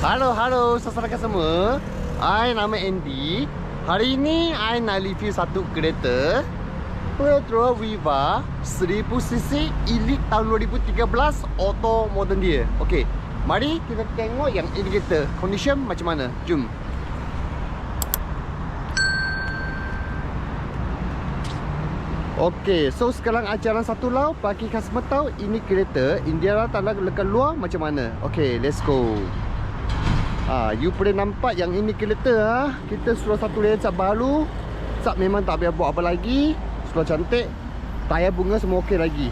Halo, halo saudara semua. I nama Andy. Hari ini I nak review satu kereta Toyota Viva 1000cc Elite tahun 2013 auto modern dia. Okey, mari kita tengok yang indicator condition macam mana. Jom. Okey, so sekarang ajaran satu lau bagi customer tahu ini kereta India tanda lekat luar macam mana. Okey, let's go. Ha, you boleh nampak yang ini kereta ha. Kita suruh satu layer cat baru. Cat memang tak payah buat apa lagi. Sudah cantik. Tayar bunga semua okey lagi.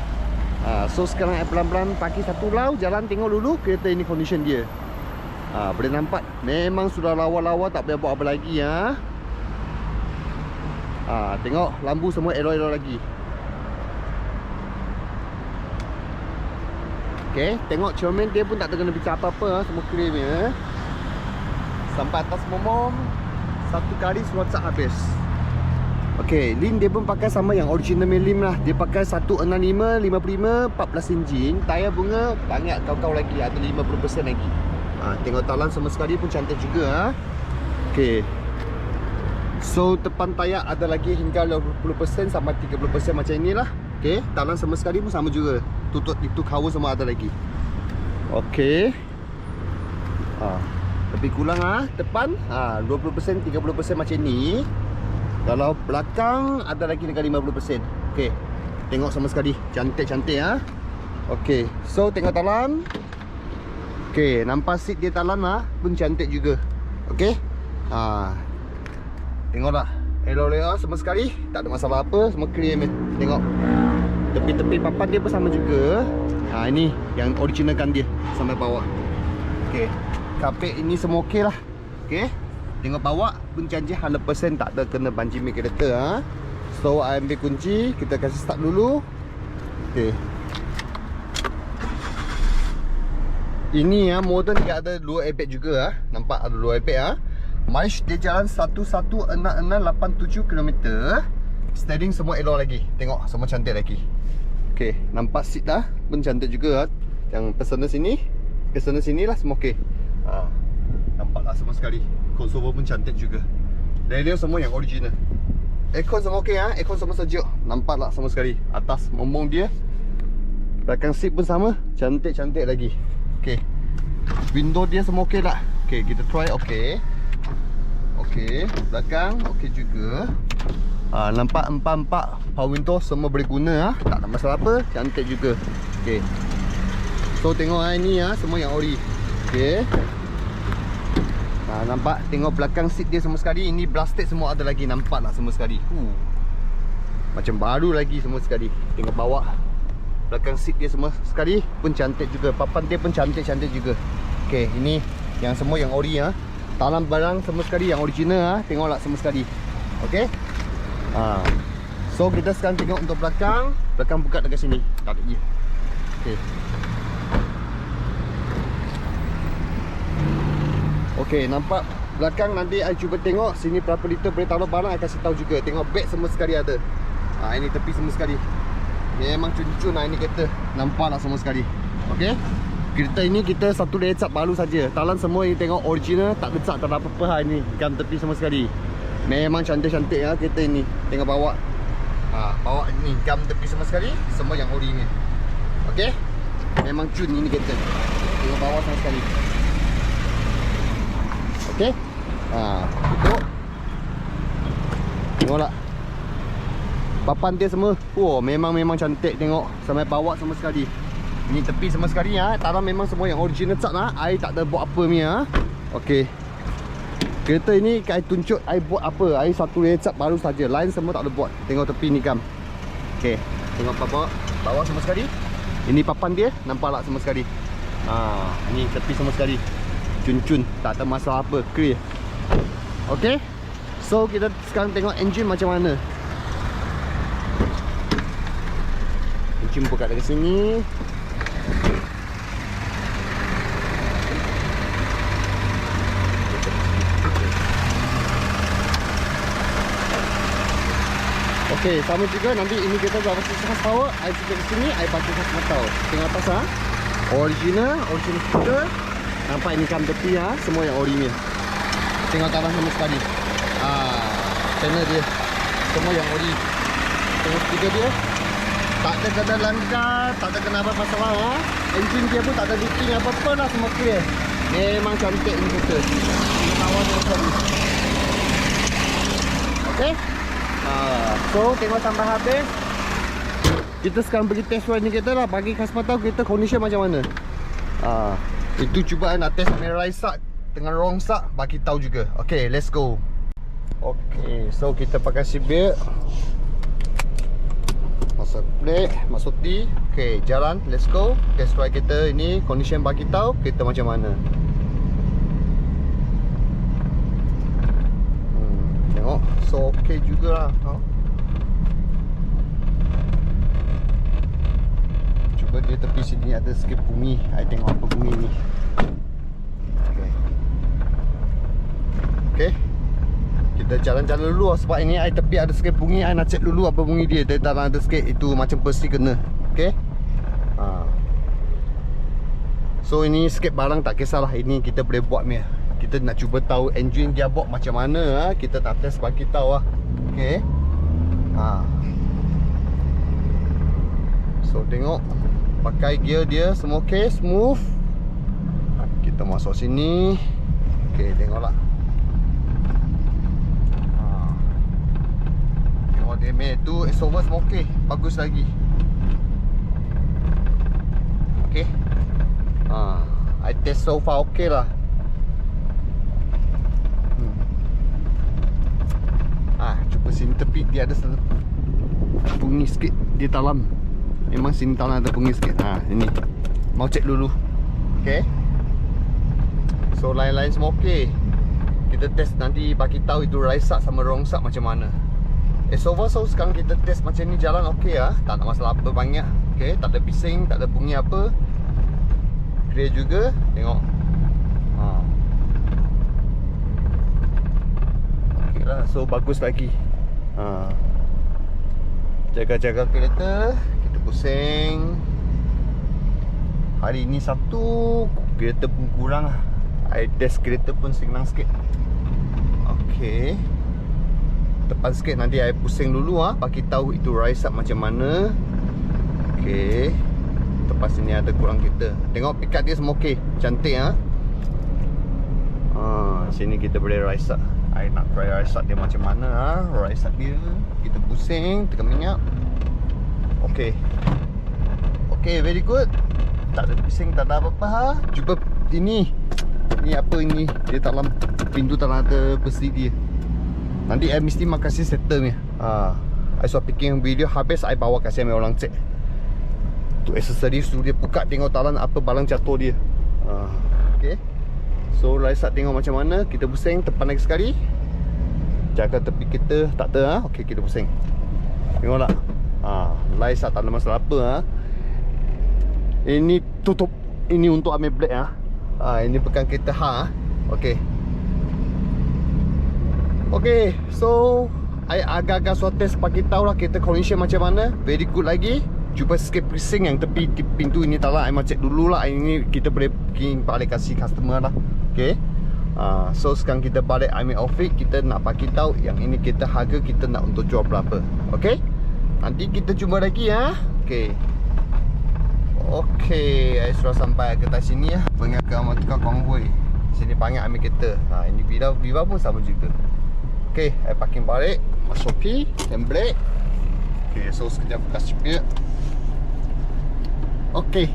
Ha, so sekarang pelan-pelan pakai satu lau jalan tengok dulu kereta ini condition dia. Ha, boleh nampak memang sudah lawa-lawa tak payah buat apa lagi ha. Ha, tengok lampu semua elok-elok lagi. Okey, tengok cermin dia pun tak terkena bicara apa-apa ha, semua clear ya. Sampai atas momom satu kali cat habis. Okey, lin dia pun pakai sama yang original lim lah. Dia pakai 165 55 14 enjin, tayar bunga banyak kau-kau lagi ada 50% lagi. Ha, tengok talan semua sekali pun cantik juga ha. Okey, So depan tayar ada lagi hingga 50% sampai 30% macam inilah. Okey, talan sama sekali pun sama juga. Tutup itu cover semua ada lagi. Okey. Ha, lebih kurang ah depan ha 20% 30% macam ni. Kalau belakang ada lagi dekat 50%. Okey. Tengok sama sekali cantik-cantik ah. Okey, so tengok talan. Okey, nampak seat dia talan ah pun cantik juga. Okey. Ha, Tengoklah Elok-elok semua sekali Tak ada masalah apa Semua clear man Tengok Tepi-tepi papan dia pun sama juga Ha ini Yang original kan dia Sampai bawah Okay Kapek ini semua okey lah. Okay Tengok bawah Pun janji 100% tak ada kena banjir mi kereta ha? So I ambil kunci Kita kasih start dulu. Okay Ini ya modern dia ada dua airbag juga ah. Nampak ada dua airbag ah. Miles dia jalan 11687 km Steering semua elok lagi. Tengok semua cantik lagi. Okay Nampak seat dah Pun cantik juga Yang personal sini Personal sini lah semua okay ha. Nampak lah semua sekali Console pun cantik juga Radio semua yang original Aircon semua okay ha? Aircon semua sejuk Nampak lah semua sekali Atas mombong dia Belakang seat pun sama Cantik-cantik lagi Okay Window dia semua okay tak? Okay kita try okay Okey, belakang okey juga. Ah nampak empat-empat power window semua boleh guna ah. Tak ada masalah apa, cantik juga. Okey. So tengok ah ini ah semua yang ori. Okey. Ah nampak tengok belakang seat dia semua sekali. Ini blasted semua ada lagi nampak lah semua sekali. Uh. Macam baru lagi semua sekali. Tengok bawah. Belakang seat dia semua sekali pun cantik juga. Papan dia pun cantik-cantik juga. Okey, ini yang semua yang ori ah. Talam barang semua sekali yang original ah. Tengoklah semua sekali. Okey. Ha. So kita sekarang tengok untuk belakang. Belakang buka dekat sini. Tak ada dia. Okey. Okey, nampak belakang nanti saya cuba tengok sini berapa liter boleh taruh barang saya kasih tahu juga. Tengok beg semua sekali ada. Ha, ini tepi semua sekali. Memang cun-cun lah ini kereta. Nampaklah semua sekali. Okey. Kereta ini kita satu layer cat baru saja. Talan semua ini tengok original, tak cat, tak ada apa-apa ha ini. Gam tepi semua sekali. Memang cantik-cantik ya kereta ini. Tengok bawa. Ha, bawa ini gam tepi semua sekali, semua yang ori ni. Okey? Memang cun ini kereta. Tengok bawah semua sekali. Okey? Ha, tutup. Tengoklah. Papan dia semua. Oh, memang memang cantik tengok sampai bawah semua sekali. Ni tepi semua sekali ya. Taram memang semua yang original cat lah. Ai tak ada buat apa ni ya. Okey. Kereta ini kai tunjuk ai buat apa. Ai satu cat baru saja. Lain semua tak ada buat. Tengok tepi ni kam. Okey. Tengok bawah bawah semua sekali. Ini papan dia nampak tak semua sekali. Ha, ni tepi semua sekali. Cun-cun, tak ada masalah apa. Clear. Okey. So kita sekarang tengok engine macam mana. Engine buka dari sini. Okey, sama juga nanti ini kita buat pasal khas power, I cerita ke sini, I pakai khas metal. Atas ha. Original, original sticker. Nampak income tepi ha? Semua yang ori ni Tengok tanah sama sekali ah, Channel dia. Semua yang ori. Tengok speaker dia. Tak ada kena langkah Tak ada kena apa masalah ha? Engine dia pun tak ada leaking apa-apa lah Semua clear. Memang cantik ni Ini kawan yang sorry Okay ah, So tengok sampai habis. Kita sekarang pergi test ride ni kita lah. Bagi customer tahu kita condition macam mana. Ah, itu cuba nak test right side dengan wrong side bagi tahu juga. Okay, let's go. Okay, so kita pakai seat belt. Masuk plate, masuk T. Okay, jalan, let's go. Test ride kita ini condition bagi tahu kita macam mana. Hmm, tengok, so okay jugalah. Oh. Cuba dia tepi sini ada sikit bunyi. I tengok apa bunyi ni. Okey. Okey. Kita jalan-jalan dulu sebab ini I tepi ada sikit bunyi. I nak check dulu apa bunyi dia. Dia dalam ada sikit itu macam pasti kena. Okey. Ha. So ini sikit barang tak kisahlah. Ini kita boleh buat ni. Kita nak cuba tahu engine gearbox macam mana ha? Kita tak test bagi tahu lah. Okey. Ha. So tengok Pakai gear dia semua okey, smooth. Kita masuk sini. Okey, tengoklah. Ha. Tengok dia meh tu exhaust semua okey, bagus lagi. Okey. Ha, I test so far okey lah. Hmm. Ah, cuba sini tepi dia ada satu bunyi sikit di dalam. Memang sini tanah ada bunyi sikit. Ha ini. Mau cek dulu. Okay. So lain-lain semua okay. Kita test nanti bagi tahu itu side sama wrong side macam mana. Eh so far so sekarang kita test macam ni jalan okay lah Tak ada masalah apa banyak. Okay tak ada bising Tak ada bunyi apa. Clear juga. Tengok. Ha. Okay lah so bagus lagi. Ha. Jaga-jaga kereta pusing Hari ni satu Kereta pun kurang lah. Test kereta pun senang sikit. Okay Tepat sikit nanti I pusing dulu ah, Bagi tahu itu rise up macam mana. Okay Tepat sini ada kurang kereta. Tengok pick up dia semua okay Cantik ah. Ha, sini kita boleh rise up. I nak try rise up dia macam mana ah. Rise up dia. Kita pusing Tekan minyak Okay Okay very good. Tak ada bising tak ada apa-apa ha? Cuba ini. Ni apa ini? Dia dalam Pintu tak ada besi dia. Nanti I mesti mak kasih settle ni. Ha. I sudah picking video habis I bawa kasih ambil orang cek Tu accessory suruh dia buka tengok talan apa balang jatuh dia. Ha. Okay So Raisat tengok macam mana. Kita pusing tepan lagi sekali. Jaga tepi kita. Tak ada ha? Okay kita pusing. Tengoklah ha, Raisat tak ada masalah apa ha? Ini tutup Ini untuk ambil black ha? ha ini bukan kereta ha. Okey. Okey So I agak-agak suat test Bagi tahu lah kereta condition macam mana. Very good lagi. Cuba sikit pressing yang tepi pintu ini tak lah. I check dulu lah. Ini kita boleh Pergi balik kasih customer lah. Okay uh, So sekarang kita balik I ambil outfit. Kita nak bagi tahu Yang ini kita harga Kita nak untuk jual berapa. Okay Nanti kita jumpa lagi ya Okay I sudah sampai ke atas sini ya Pengakan Matukar Konvoy Sini panggil ambil kereta. Ha, Ini Viva, Viva pun sama juga. Okay I parking balik. Masuk P Dan brake. Okay so sekejap buka speed Okay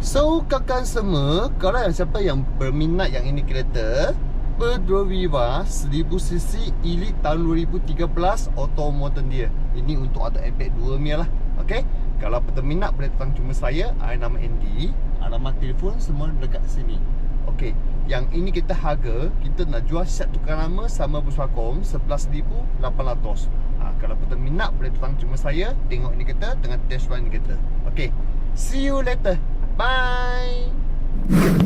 So kakan semua Kalau yang siapa yang berminat yang ini kereta Berdua Viva 1000cc Elite tahun 2013 Auto modern dia. Ini untuk ada airbag 2 mil lah Okay Kalau berminat boleh datang cuma saya I nama Andy Alamat telefon semua dekat sini Okay Yang ini kita harga Kita nak jual set tukar nama Sama Buswakom 11,800 ha, Kalau berminat boleh datang cuma saya Tengok ini kita Tengah test run kita Okay See you later. Bye.